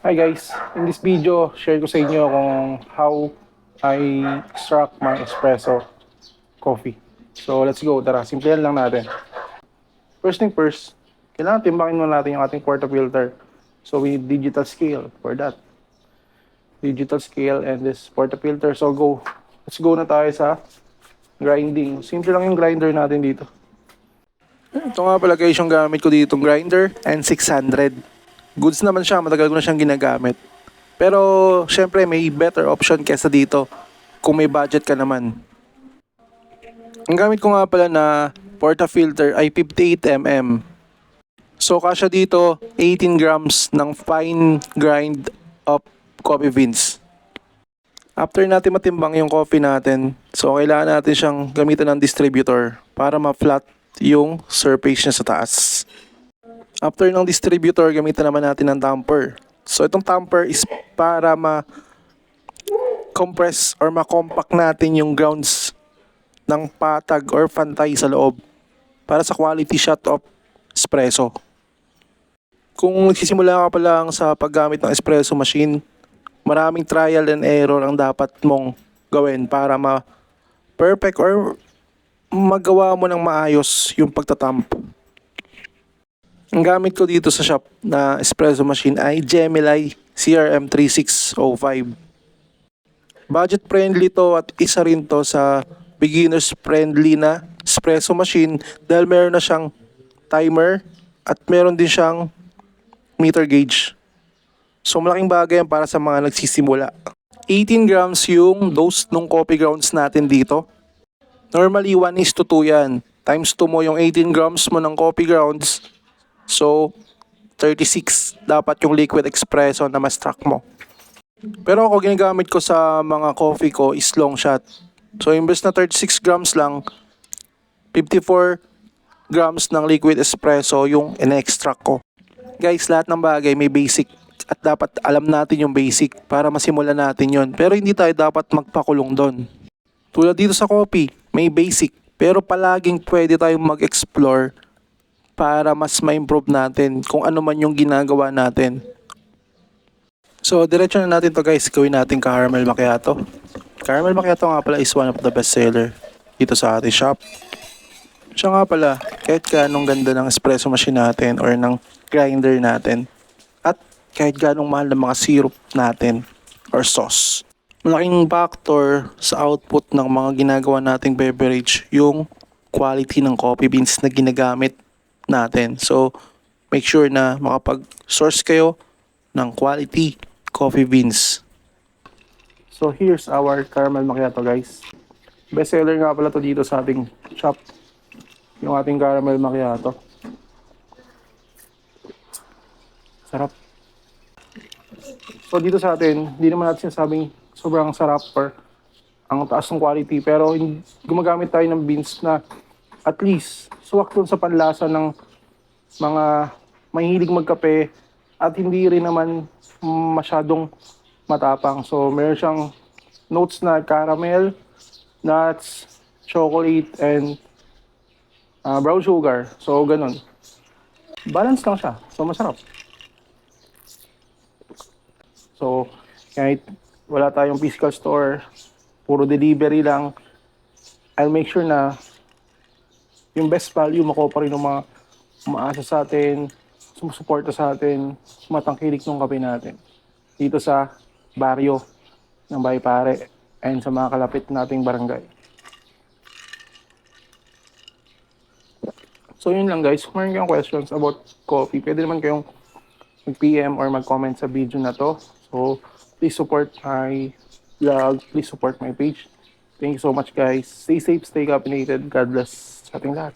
Hi guys, in this video, share ko sa inyo kung how I extract my espresso coffee. So let's go, tara, simplihan lang natin. First thing first, kailangan timbakin muna natin yung ating portafilter. So we need digital scale for that. Digital scale and this portafilter. So go, let's go na tayo sa grinding. Simple lang yung grinder natin dito. Ito nga pala guys yung gamit ko dito, grinder N600. Goods naman siya, matagal ko na siyang ginagamit. Pero syempre may better option kesa dito kung may budget ka naman. Ang gamit ko nga pala na portafilter ay 58mm. So kasya dito 18 grams ng fine grind of coffee beans. After natin matimbang yung coffee natin, so kailangan natin siyang gamitan ng distributor para ma-flat yung surface niya sa taas. After ng distributor, gamitan naman natin ng tamper. So itong tamper is para ma compress or ma-compact natin yung grounds ng patag or pantay sa loob para sa quality shot of espresso. Kung nagsisimula ka pa lang sa paggamit ng espresso machine, maraming trial and error ang dapat mong gawin para ma perfect or magawa mo ng maayos yung pagtatamp. Ang gamit ko dito sa shop na espresso machine ay Gemini CRM3605. Budget friendly to at isa rin to sa beginners friendly na espresso machine dahil meron na siyang timer at meron din siyang meter gauge. So malaking bagay yan para sa mga nagsisimula. 18 grams yung dose ng coffee grounds natin dito. Normally 1 is to 2 yan. Times 2 mo yung 18 grams mo ng coffee grounds. So 36 dapat yung liquid espresso na ma-struck mo. Pero ako ginagamit ko sa mga coffee ko is long shot. So imbes na 36 grams lang, 54 grams ng liquid espresso yung in-extract ko. Guys, lahat ng bagay may basic at dapat alam natin yung basic para masimulan natin yon. Pero hindi tayo dapat magpakulong doon. Tulad dito sa coffee, may basic. Pero palaging pwede tayong mag-explore para mas ma-improve natin kung ano man yung ginagawa natin. So, diretso na natin to guys. Gawin natin caramel macchiato. Caramel macchiato nga pala is one of the best seller dito sa ating shop. Siya nga pala, kahit ganong ganda ng espresso machine natin or ng grinder natin, at kahit ganong mahal ng mga syrup natin or sauce. Malaking factor sa output ng mga ginagawa nating beverage yung quality ng coffee beans na ginagamit natin. So, make sure na makapag-source kayo ng quality coffee beans. So, here's our caramel macchiato, guys. Best seller nga pala to dito sa ating shop. Yung ating caramel macchiato. Sarap. So, dito sa atin, hindi naman natin sinasabing sobrang sarap or ang taas ng quality. Pero gumagamit tayo ng beans na at least suwak dun sa panlasa ng mga mahilig magkape at hindi rin naman masyadong matapang. So, meron siyang notes na caramel, nuts, chocolate, and ah, brown sugar. So, ganun. Balance lang siya. So, masarap. So, kahit wala tayong physical store, puro delivery lang, I'll make sure na yung best value makuha pa rin ng mga umaasa sa atin, sumusuporta sa atin, sumatangkilik ng kape natin. Dito sa baryo ng Baypare and sa mga kalapit nating barangay. So yun lang guys, kung meron kayong questions about coffee, pwede naman kayong mag-PM or mag-comment sa video na to. So please support my vlog, please support my page. Thank you so much guys. Stay safe, stay caffeinated. God bless sa ating lahat.